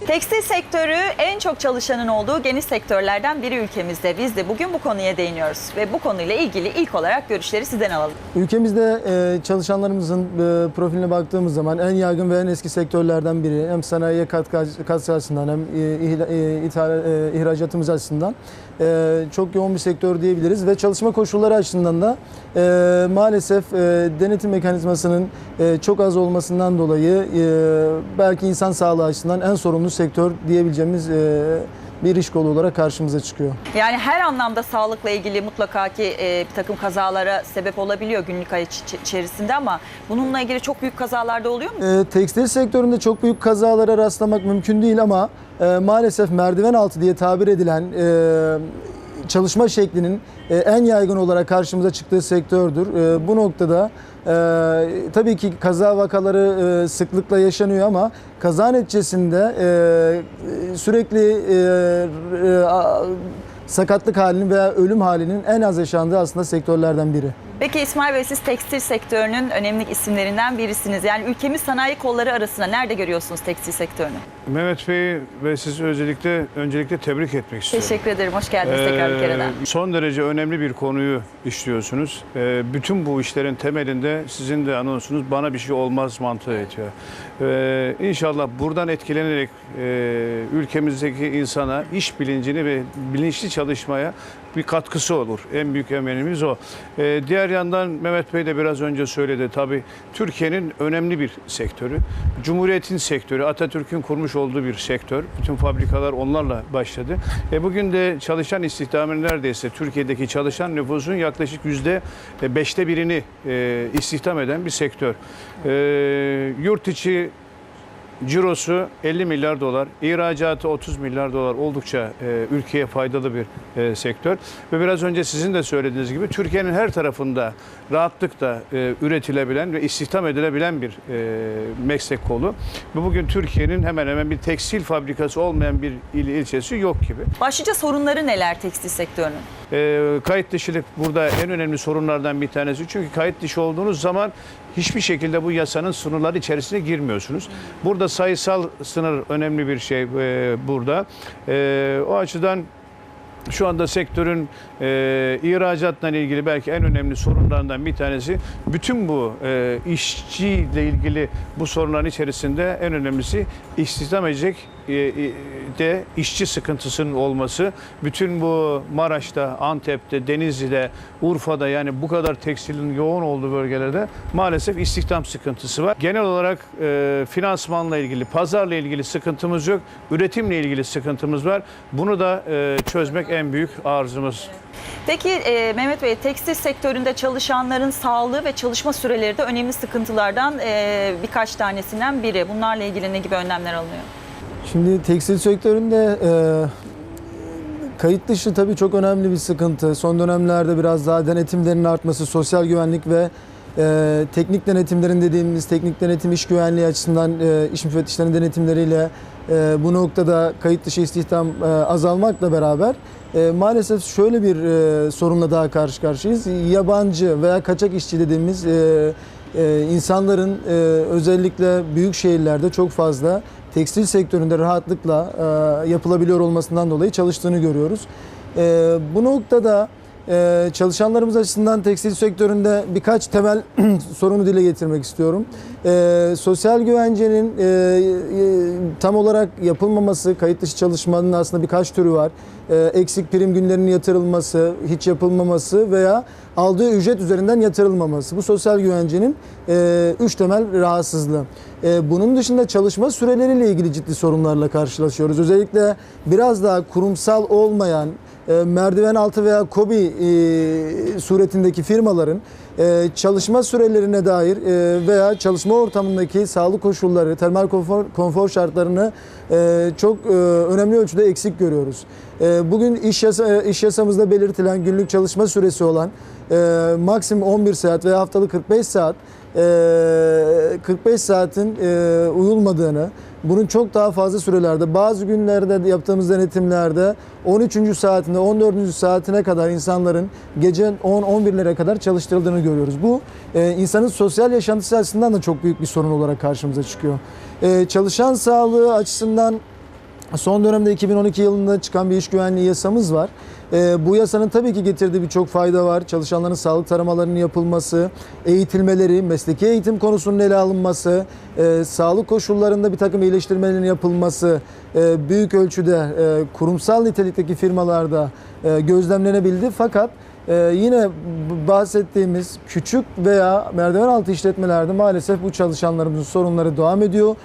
Tekstil sektörü en çok çalışanın olduğu geniş sektörlerden biri ülkemizde. Biz de bugün bu konuya değiniyoruz ve bu konuyla ilgili ilk olarak görüşleri sizden alalım. Ülkemizde e, çalışanlarımızın e, profiline baktığımız zaman en yaygın ve en eski sektörlerden biri. Hem sanayiye katkı, açısından hem e, e, ihracatımız açısından e, çok yoğun bir sektör diyebiliriz. Ve çalışma koşulları açısından da e, maalesef e, denetim mekanizmasının e, çok az olmasından dolayı e, belki insan sağlığı açısından en sorumlu sektör diyebileceğimiz e, bir iş kolu olarak karşımıza çıkıyor. Yani her anlamda sağlıkla ilgili mutlaka ki e, bir takım kazalara sebep olabiliyor günlük hayat iç- içerisinde ama bununla ilgili çok büyük kazalarda oluyor mu? E, tekstil sektöründe çok büyük kazalara rastlamak mümkün değil ama e, maalesef merdiven altı diye tabir edilen e, çalışma şeklinin e, en yaygın olarak karşımıza çıktığı sektördür. E, bu noktada e, tabii ki kaza vakaları sıklıkla yaşanıyor ama kaza neticesinde sürekli e, e, sakatlık halinin veya ölüm halinin en az yaşandığı aslında sektörlerden biri. Peki İsmail Bey siz tekstil sektörünün önemli isimlerinden birisiniz. Yani ülkemiz sanayi kolları arasında nerede görüyorsunuz tekstil sektörünü? Mehmet Bey ve sizi özellikle öncelikle tebrik etmek istiyorum. Teşekkür ederim. Hoş geldiniz tekrar bir. Ee, Son derece önemli bir konuyu işliyorsunuz. Ee, bütün bu işlerin temelinde sizin de anonsunuz bana bir şey olmaz mantığı yatıyor. Ee, inşallah buradan etkilenerek e, ülkemizdeki insana iş bilincini ve bilinçli çalışmaya bir katkısı olur. En büyük emelimiz o. Ee, diğer yandan Mehmet Bey de biraz önce söyledi. Tabii Türkiye'nin önemli bir sektörü. Cumhuriyet'in sektörü, Atatürk'ün kurmuş olduğu bir sektör. Bütün fabrikalar onlarla başladı. E bugün de çalışan istihdamın neredeyse Türkiye'deki çalışan nüfusun yaklaşık yüzde beşte birini e, istihdam eden bir sektör. E, yurt içi cirosu 50 milyar dolar, ihracatı 30 milyar dolar oldukça e, ülkeye faydalı bir e, sektör. Ve biraz önce sizin de söylediğiniz gibi Türkiye'nin her tarafında rahatlıkla e, üretilebilen ve istihdam edilebilen bir e, meslek kolu. Ve bugün Türkiye'nin hemen hemen bir tekstil fabrikası olmayan bir il ilçesi yok gibi. Başlıca sorunları neler tekstil sektörünün? E, kayıt dışılık burada en önemli sorunlardan bir tanesi. Çünkü kayıt dışı olduğunuz zaman hiçbir şekilde bu yasanın sınırları içerisine girmiyorsunuz. Burada sayısal sınır önemli bir şey e, burada. E, o açıdan şu anda sektörün e, ihracatla ilgili belki en önemli sorunlarından bir tanesi bütün bu e, işçiyle ilgili bu sorunların içerisinde en önemlisi istihdam edecek de işçi sıkıntısının olması. Bütün bu Maraş'ta, Antep'te, Denizli'de, Urfa'da yani bu kadar tekstilin yoğun olduğu bölgelerde maalesef istihdam sıkıntısı var. Genel olarak e, finansmanla ilgili, pazarla ilgili sıkıntımız yok. Üretimle ilgili sıkıntımız var. Bunu da e, çözmek en büyük arzumuz. Peki e, Mehmet Bey tekstil sektöründe çalışanların sağlığı ve çalışma süreleri de önemli sıkıntılardan e, birkaç tanesinden biri. Bunlarla ilgili ne gibi önlemler alınıyor? Şimdi tekstil sektöründe e, kayıt dışı tabii çok önemli bir sıkıntı. Son dönemlerde biraz daha denetimlerin artması, sosyal güvenlik ve e, teknik denetimlerin dediğimiz teknik denetim iş güvenliği açısından e, iş müfettişlerinin denetimleriyle e, bu noktada kayıt dışı istihdam e, azalmakla beraber e, maalesef şöyle bir e, sorunla daha karşı karşıyayız. Yabancı veya kaçak işçi dediğimiz e, e, insanların e, özellikle büyük şehirlerde çok fazla tekstil sektöründe rahatlıkla e, yapılabiliyor olmasından dolayı çalıştığını görüyoruz. E, bu noktada e, çalışanlarımız açısından tekstil sektöründe birkaç temel sorunu dile getirmek istiyorum. E, sosyal güvencenin e, e, tam olarak yapılmaması, kayıt dışı çalışmanın aslında birkaç türü var. E, eksik prim günlerinin yatırılması, hiç yapılmaması veya aldığı ücret üzerinden yatırılmaması. Bu sosyal güvencenin e, üç temel rahatsızlığı. Bunun dışında çalışma süreleriyle ilgili ciddi sorunlarla karşılaşıyoruz. Özellikle biraz daha kurumsal olmayan merdiven altı veya kobi e, suretindeki firmaların e, çalışma sürelerine dair e, veya çalışma ortamındaki sağlık koşulları, termal konfor, konfor şartlarını e, çok e, önemli ölçüde eksik görüyoruz. E, bugün iş, yasa, iş yasamızda belirtilen günlük çalışma süresi olan e, maksimum 11 saat veya haftalık 45 saat e, 45 saatin e, uyulmadığını, bunun çok daha fazla sürelerde, bazı günlerde yaptığımız denetimlerde 13. saatinde, 14. saatine kadar insanların gece 10-11'lere kadar çalıştırıldığını görüyoruz. Bu e, insanın sosyal yaşantısı açısından da çok büyük bir sorun olarak karşımıza çıkıyor. E, çalışan sağlığı açısından Son dönemde 2012 yılında çıkan bir iş güvenliği yasamız var. Ee, bu yasanın tabii ki getirdiği birçok fayda var. Çalışanların sağlık taramalarının yapılması, eğitilmeleri, mesleki eğitim konusunun ele alınması, e, sağlık koşullarında bir takım iyileştirmelerin yapılması e, büyük ölçüde e, kurumsal nitelikteki firmalarda e, gözlemlenebildi. Fakat ee, yine bahsettiğimiz küçük veya merdiven altı işletmelerde maalesef bu çalışanlarımızın sorunları devam ediyor.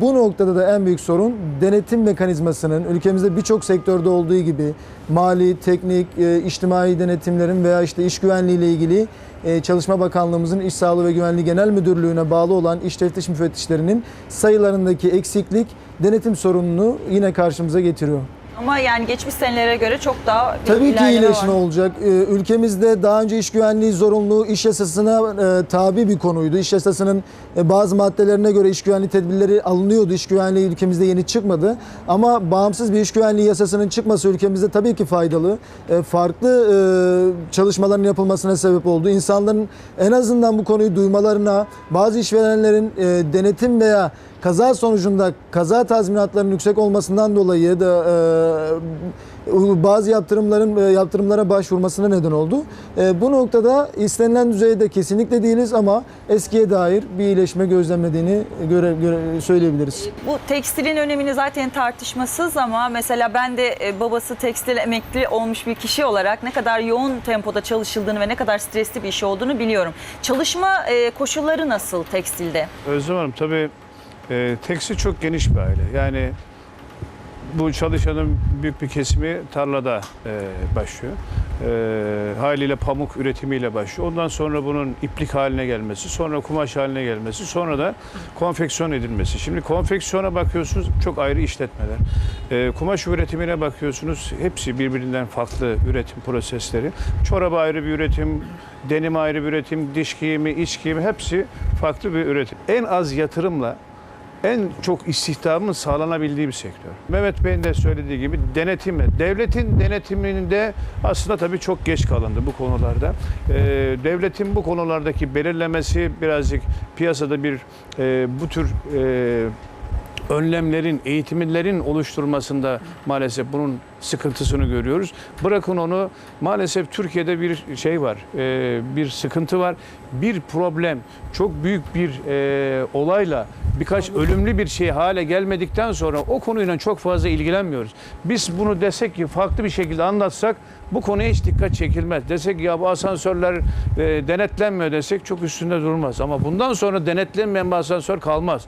Bu noktada da en büyük sorun denetim mekanizmasının ülkemizde birçok sektörde olduğu gibi mali, teknik, e, içtimai denetimlerin veya işte iş güvenliği ile ilgili e, Çalışma Bakanlığımızın İş Sağlığı ve Güvenliği Genel Müdürlüğü'ne bağlı olan iş teftiş müfettişlerinin sayılarındaki eksiklik denetim sorununu yine karşımıza getiriyor. Ama yani geçmiş senelere göre çok daha bir Tabii ki ilerleme iyileşme var. olacak. Ee, Ülkemizde daha önce iş güvenliği zorunluluğu iş yasasına e, tabi bir konuydu. İş yasasının e, bazı maddelerine göre iş güvenliği tedbirleri alınıyordu. İş güvenliği ülkemizde yeni çıkmadı. Ama bağımsız bir iş güvenliği yasasının çıkması ülkemizde tabii ki faydalı. E, Farklı e, çalışmaların yapılmasına sebep oldu. İnsanların en azından bu konuyu duymalarına, bazı işverenlerin e, denetim veya kaza sonucunda kaza tazminatlarının yüksek olmasından dolayı da e, bazı yaptırımların e, yaptırımlara başvurmasına neden oldu. E, bu noktada istenilen düzeyde kesinlikle değiliz ama eskiye dair bir iyileşme gözlemlediğini göre, göre söyleyebiliriz. Bu tekstilin önemini zaten tartışmasız ama mesela ben de e, babası tekstil emekli olmuş bir kişi olarak ne kadar yoğun tempoda çalışıldığını ve ne kadar stresli bir iş olduğunu biliyorum. Çalışma e, koşulları nasıl tekstilde? Özlem Hanım tabii e, tekstil çok geniş bir aile. Yani bu çalışanın büyük bir kesimi tarlada e, başlıyor. E, haliyle pamuk üretimiyle başlıyor. Ondan sonra bunun iplik haline gelmesi, sonra kumaş haline gelmesi, sonra da konfeksiyon edilmesi. Şimdi konfeksiyona bakıyorsunuz çok ayrı işletmeler. E, kumaş üretimine bakıyorsunuz hepsi birbirinden farklı üretim prosesleri. Çorabı ayrı bir üretim, denim ayrı bir üretim, diş giyimi, iç giyimi hepsi farklı bir üretim. En az yatırımla en çok istihdamın sağlanabildiği bir sektör. Mehmet Bey'in de söylediği gibi denetimle, devletin denetiminde aslında tabii çok geç kalındı bu konularda. Ee, devletin bu konulardaki belirlemesi birazcık piyasada bir e, bu tür e, önlemlerin, eğitimlerin oluşturmasında maalesef bunun sıkıntısını görüyoruz. Bırakın onu maalesef Türkiye'de bir şey var, e, bir sıkıntı var. Bir problem, çok büyük bir e, olayla birkaç ölümlü bir şey hale gelmedikten sonra o konuyla çok fazla ilgilenmiyoruz. Biz bunu desek ki farklı bir şekilde anlatsak bu konuya hiç dikkat çekilmez. Desek ya bu asansörler e, denetlenmiyor desek çok üstünde durmaz. Ama bundan sonra denetlenmeyen bir asansör kalmaz.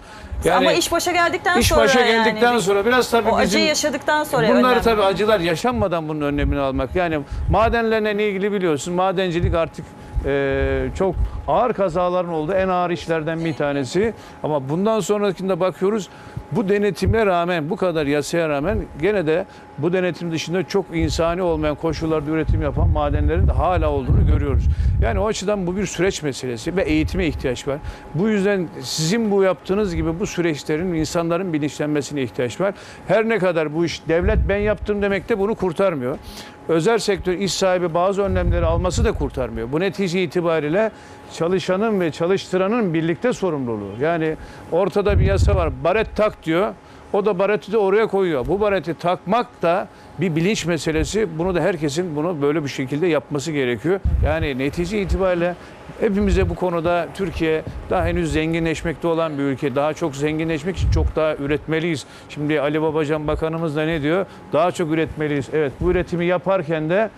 ama iş başa geldikten İş sonra başa yani geldikten bir- sonra biraz tabii o bizim acıyı yaşadıktan sonra bunları önemli. tabii acılar yaşanmadan bunun önlemini almak. Yani madenlerle ilgili biliyorsun madencilik artık e, çok ağır kazaların olduğu en ağır işlerden bir tanesi. Ama bundan sonrakinde bakıyoruz bu denetime rağmen bu kadar yasaya rağmen gene de bu denetim dışında çok insani olmayan koşullarda üretim yapan madenlerin de hala olduğunu görüyoruz. Yani o açıdan bu bir süreç meselesi ve eğitime ihtiyaç var. Bu yüzden sizin bu yaptığınız gibi bu süreçlerin insanların bilinçlenmesine ihtiyaç var. Her ne kadar bu iş devlet ben yaptım demek de bunu kurtarmıyor. Özel sektör iş sahibi bazı önlemleri alması da kurtarmıyor. Bu netice itibariyle çalışanın ve çalıştıranın birlikte sorumluluğu. Yani ortada bir yasa var. Baret tak diyor. O da bareti de oraya koyuyor. Bu bareti takmak da bir bilinç meselesi. Bunu da herkesin bunu böyle bir şekilde yapması gerekiyor. Yani netice itibariyle hepimize bu konuda Türkiye daha henüz zenginleşmekte olan bir ülke. Daha çok zenginleşmek için çok daha üretmeliyiz. Şimdi Ali Babacan Bakanımız da ne diyor? Daha çok üretmeliyiz. Evet bu üretimi yaparken de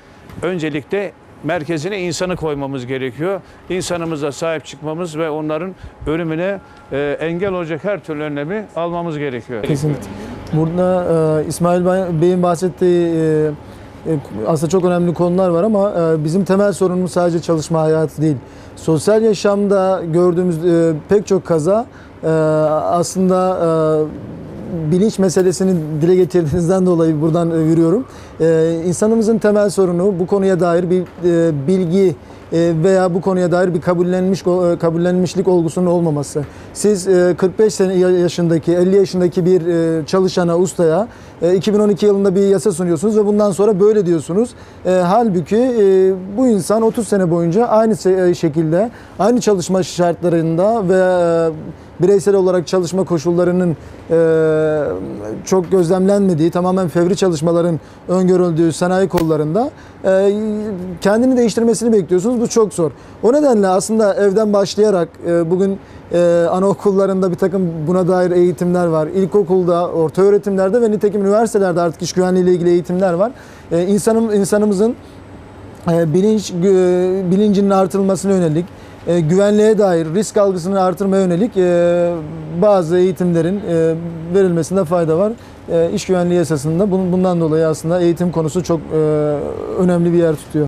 öncelikle merkezine insanı koymamız gerekiyor. İnsanımıza sahip çıkmamız ve onların ölümüne e, engel olacak her türlü önlemi almamız gerekiyor. Kesinlikle. Burada e, İsmail Bey'in bahsettiği e, e, aslında çok önemli konular var ama e, bizim temel sorunumuz sadece çalışma hayatı değil. Sosyal yaşamda gördüğümüz e, pek çok kaza aslında bilinç meselesini dile getirdiğinizden dolayı buradan e, yürüyorum. E, insanımızın temel sorunu bu konuya dair bir e, bilgi e, veya bu konuya dair bir kabullenmiş e, kabullenmişlik olgusunun olmaması. Siz e, 45 sene yaşındaki, 50 yaşındaki bir e, çalışana, ustaya e, 2012 yılında bir yasa sunuyorsunuz ve bundan sonra böyle diyorsunuz. E, halbuki e, bu insan 30 sene boyunca aynı e, şekilde, aynı çalışma şartlarında ve e, bireysel olarak çalışma koşullarının e, çok gözlemlenmediği, tamamen fevri çalışmaların öngörüldüğü sanayi kollarında e, kendini değiştirmesini bekliyorsunuz. Bu çok zor. O nedenle aslında evden başlayarak e, bugün e, anaokullarında bir takım buna dair eğitimler var. İlkokulda, orta öğretimlerde ve nitekim üniversitelerde artık iş güvenliği ile ilgili eğitimler var. E, insanım, insanımızın e, bilinç gü- bilincinin artırılmasına yönelik, e, güvenliğe dair risk algısını artırmaya yönelik e, bazı eğitimlerin e, verilmesinde fayda var. E, İş güvenliği yasasında bunun- bundan dolayı aslında eğitim konusu çok e, önemli bir yer tutuyor.